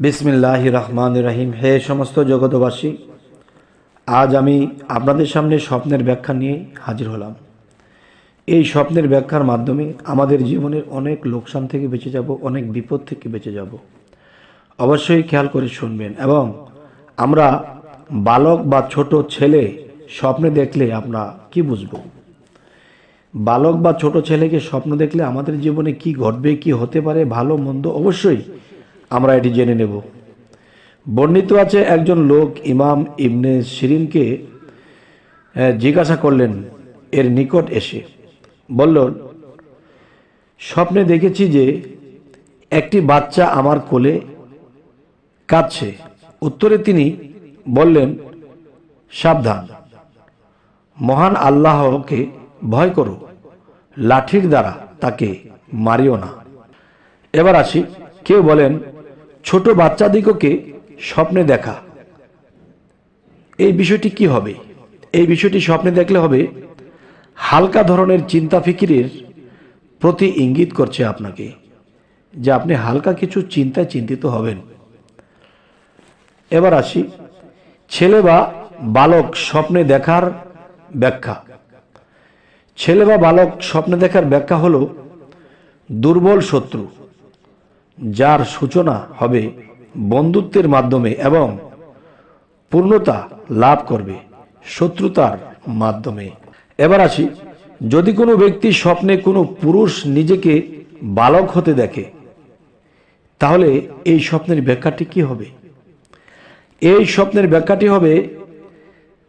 বিসমিল্লাহ রহমান রহিম। হে সমস্ত জগতবাসী আজ আমি আপনাদের সামনে স্বপ্নের ব্যাখ্যা নিয়ে হাজির হলাম। এই স্বপ্নের ব্যাখ্যার মাধ্যমে আমাদের জীবনের অনেক লোকসান থেকে বেঁচে যাব, অনেক বিপদ থেকে বেঁচে যাব। অবশ্যই খেয়াল করে শুনবেন এবং আমরা বালক বা ছোট ছেলে স্বপ্নে দেখলে আমরা কি বুঝব? বালক বা ছোট ছেলেকে স্বপ্ন দেখলে আমাদের জীবনে কি ঘটবে, কি হতে পারে, ভালো, মন্দ? অবশ্যই আমরা এটি জেনে নেব। বর্ণিত আছে একজন লোক ইমাম ইবনে শিরিনকে জিজ্ঞাসা করলেন, এর নিকট এসে। বলল, স্বপ্নে দেখেছি যে একটি বাচ্চা আমার কোলে কাঁদছে। উত্তরে তিনি বললেন, সাবধান। মহান আল্লাহকে ভয় করো। লাঠির দ্বারা তাকে মারিও না। এবার আসি, কেউ বলেন ছোট বাচ্চাদিগকে স্বপ্নে দেখা। এই বিষয়টি কি হবে? এই বিষয়টি স্বপ্নে দেখলে হবে, হালকা ধরনের চিন্তা ফিকিরের প্রতি ইঙ্গিত করছে আপনাকে, যে আপনি হালকা কিছু চিন্তায় চিন্তিত হবেন। এবার আসি, ছেলে বা বালক স্বপ্নে দেখার ব্যাখ্যা। ছেলে বা বালক স্বপ্নে দেখার ব্যাখ্যা হলো দুর্বল শত্রু। যার সূচনা হবে বন্ধুত্বের মাধ্যমে এবং পূর্ণতা লাভ করবে শত্রুতার মাধ্যমে। এবার আসি, যদি কোনো ব্যক্তি স্বপ্নে কোনো পুরুষ নিজেকে বালক হতে দেখে, তাহলে এই স্বপ্নের ব্যাখ্যাটি কি হবে? এই স্বপ্নের ব্যাখ্যাটি হবে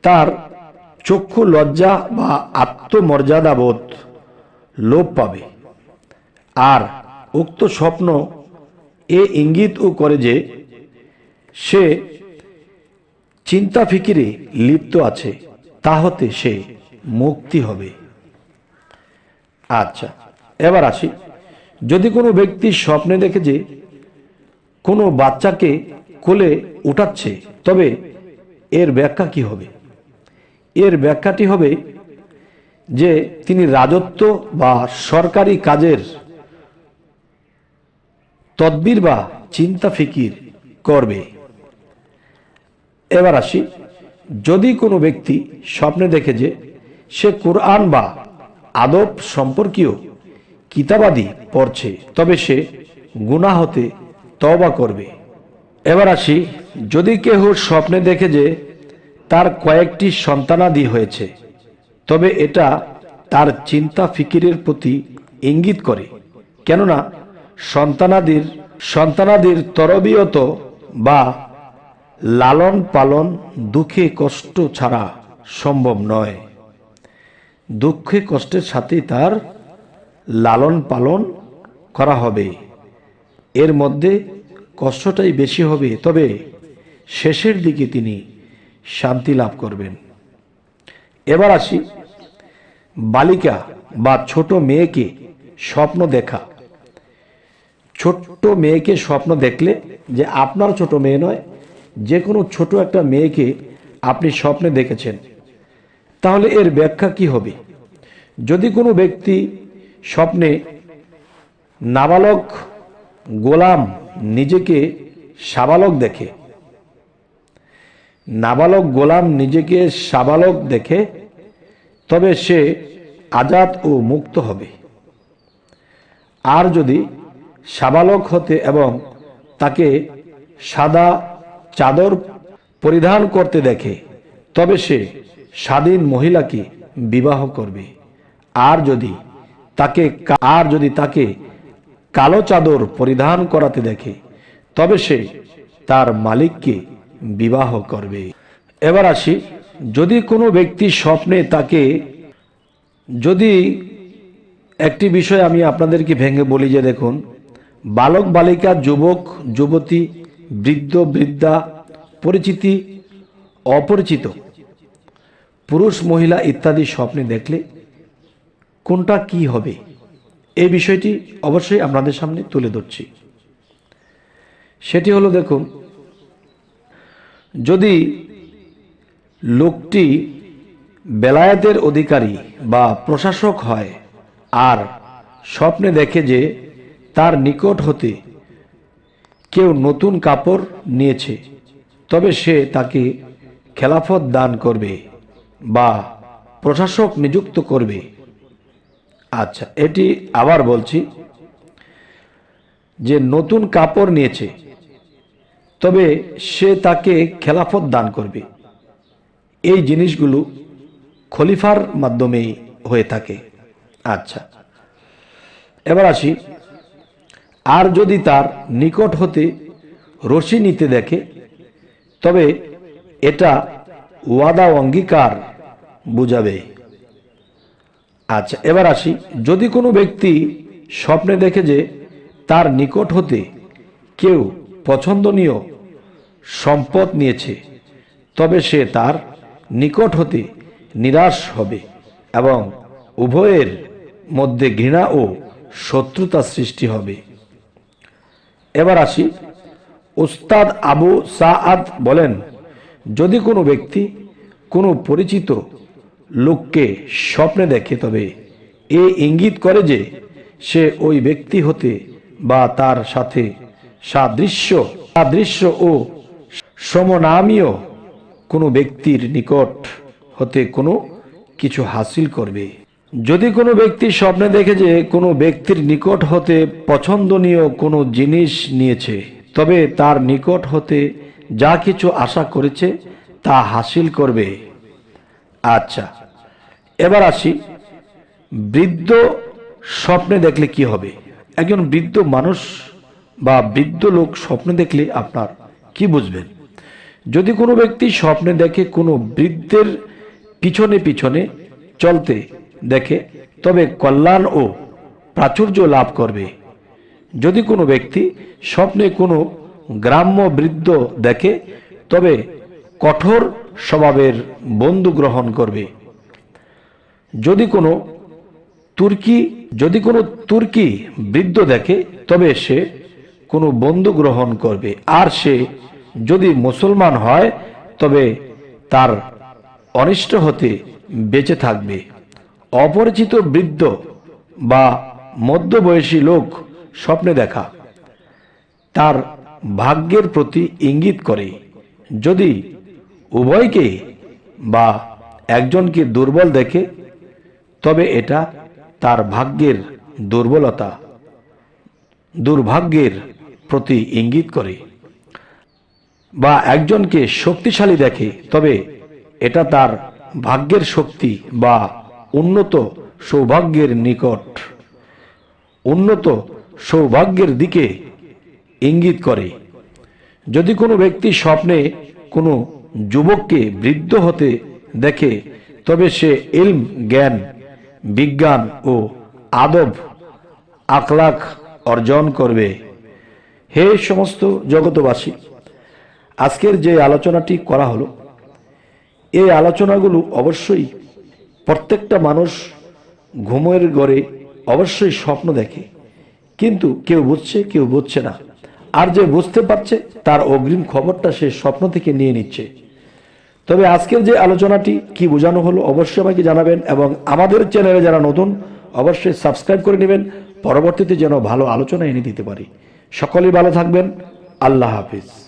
তার চক্ষু লজ্জা বা আত্মমর্যাদাবোধ লোপ পাবে। আর উক্ত স্বপ্ন এ ইঙ্গিতও করে যে সে চিন্তা ফিকিরে লিপ্ত আছে, তা হতে সে মুক্তি হবে। আচ্ছা এবার আসি। যদি কোনো ব্যক্তি স্বপ্নে দেখে যে কোনো বাচ্চাকে কোলে উঠাচ্ছে, তবে এর ব্যাখ্যা কি হবে? এর ব্যাখ্যাটি হবে যে তিনি রাজত্ব বা সরকারি কাজের তদবির বা চিন্তা ফিকির করবে। এবার আসি, যদি কোনো ব্যক্তি স্বপ্নে দেখে যে সে কোরআন বা আদব সম্পর্কীয় কিতাবাদি পড়ছে, তবে সে গুনাহ হতে তওবা করবে। এবার আসি, যদি কেহ স্বপ্নে দেখে যে তার কয়েকটি সন্তানাদি হয়েছে, তবে এটা তার চিন্তা ফিকিরের প্রতি ইঙ্গিত করে। কেননা সন্তানাদির সন্তানাদির তরবিয়ত বা লালন পালন দুঃখে কষ্ট ছাড়া সম্ভব নয়। দুঃখে কষ্টের সাথেই তার লালন পালন করা হবে। এর মধ্যে কষ্টটাই বেশি হবে, তবে শেষের দিকে তিনি শান্তি লাভ করবেন। এবার আসি বালিকা বা ছোট মেয়েকে স্বপ্ন দেখা। ছোট্ট মেয়েকে স্বপ্ন দেখলে যে আপনার ছোট মেয়ে নয়, যে কোনো ছোট একটা মেয়েকে আপনি স্বপ্নে দেখেছেন, তাহলে এর ব্যাখ্যা কি হবে? যদি কোনো ব্যক্তি স্বপ্নে নাবালক গোলাম নিজেকে সাবালক দেখে, নাবালক গোলাম নিজেকে সাবালক দেখে, তবে সে আজাদ ও মুক্ত হবে। আর যদি সাবালক হতে এবং তাকে সাদা চাদর পরিধান করতে দেখে, তবে সে স্বাধীন মহিলাকে বিবাহ করবে। আর যদি তাকে আর যদি তাকে কালো চাদর পরিধান করাতে দেখে, তবে সে তার মালিককে বিবাহ করবে। এবার আসি, যদি কোনো ব্যক্তি স্বপ্নে তাকে, যদি একটি বিষয় আমি আপনাদেরকে ভেঙে বলি যে দেখুন বালক, বালিকা, যুবক, যুবতী, বৃদ্ধ, বৃদ্ধা, পরিচিতি, অপরিচিত, পুরুষ, মহিলা ইত্যাদি স্বপ্নে দেখলে কোনটা কি হবে? এই বিষয়টি অবশ্যই আপনাদের সামনে তুলে ধরছি। সেটি হলো দেখুন, যদি লোকটি বেলায়েতের অধিকারী বা প্রশাসক হয় আর স্বপ্নে দেখে যে তার নিকট হতে কেউ নতুন কাপড় নিয়েছে, তবে সে তাকে খেলাফত দান করবে বা প্রশাসক নিযুক্ত করবে। আচ্ছা এটি আবার বলছি যে নতুন কাপড় নিয়েছে, তবে সে তাকে খেলাফত দান করবে। এই জিনিসগুলো খলিফার মাধ্যমেই হয়ে থাকে। আচ্ছা এবার আসি আর যদি তার নিকট হতে রশি নিতে দেখে, তবে এটা ওয়াদা অঙ্গীকার বুঝাবে। আচ্ছা এবার আসি। যদি কোনো ব্যক্তি স্বপ্নে দেখে যে তার নিকট হতে কেউ পছন্দনীয় সম্পদ নিয়েছে, তবে সে তার নিকট হতে নিরাশ হবে এবং উভয়ের মধ্যে ঘৃণা ও শত্রুতা সৃষ্টি হবে। এবার আসি। উস্তাদ আবু সাআদ বলেন, যদি কোনো ব্যক্তি কোনো পরিচিত লোককে স্বপ্নে দেখে, তবে এ ইঙ্গিত করে যে সে ওই ব্যক্তি হতে বা তার সাথে সাদৃশ্য সাদৃশ্য ও সমনামীয় কোনো ব্যক্তির নিকট হতে কোনো কিছু হাসিল করবে। যদি কোনো ব্যক্তি স্বপ্নে দেখে যে কোনো ব্যক্তির নিকট হতে পছন্দনীয় কোনো জিনিস নিয়েছে, তবে তার নিকট হতে যা কিছু আশা করেছে তা হাসিল করবে। আচ্ছা এবার আসি। বৃদ্ধ স্বপ্নে দেখলে কি হবে? একজন বৃদ্ধ মানুষ বা বৃদ্ধ লোক স্বপ্নে দেখলে আপনার কি বুঝবেন? যদি কোনো ব্যক্তি স্বপ্নে দেখে কোনো বৃদ্ধের পিছনে পিছনে চলতে দেখে, তবে কল্যাণ ও প্রাচুর্য লাভ করবে। যদি কোনো ব্যক্তি স্বপ্নে কোনো গ্রাম্য বৃদ্ধ দেখে, তবে কঠোর স্বভাবের বন্ধু গ্রহণ করবে। যদি কোনো তুর্কি, যদি কোনো তুর্কি বৃদ্ধ দেখে, তবে সে কোনো বন্ধু গ্রহণ করবে। আর সে যদি মুসলমান হয়, তবে তার অনিষ্ট হতে বেঁচে থাকবে। অপরিচিত বৃদ্ধ বা মধ্যবয়সী লোক স্বপ্নে দেখা। তার ভাগ্যের প্রতি ইঙ্গিত করে। যদি উভয়কে বা একজনকে দুর্বল দেখে, তবে এটা তার ভাগ্যের দুর্বলতা, দুর্ভাগ্যের প্রতি ইঙ্গিত করে। বা একজনকে শক্তিশালী দেখে, তবে এটা তার ভাগ্যের শক্তি বা উন্নত সৌভাগ্যের নিকট। উন্নত সৌভাগ্যের দিকে ইঙ্গিত করে। যদি কোনো ব্যক্তি স্বপ্নে কোনো যুবককে বৃদ্ধ হতে দেখে, তবে সে এলম জ্ঞান, বিজ্ঞান ও আদব, আখলাখ অর্জন করবে। হে সমস্ত জগতবাসী আজকের যে আলোচনাটি করা হলো, এই আলোচনাগুলো অবশ্যই প্রত্যেকটা মানুষ ঘুমের ঘরে অবশ্যই স্বপ্ন দেখে। কিন্তু কেউ বুঝছে কেউ বুঝছে না। আর যে বুঝতে পারছে, তার অগ্রিম খবরটা সে স্বপ্ন থেকে নিয়ে নিচ্ছে। তবে আজকের যে আলোচনাটি কি বোঝানো হলো, অবশ্যই আমাকে জানাবেন এবং আমাদের চ্যানেলে যারা নতুন, অবশ্যই সাবস্ক্রাইব করে নেবেন। পরবর্তীতে যেন ভালো আলোচনা এনে দিতে পারি। সকলেই ভালো থাকবেন। আল্লাহ হাফিজ।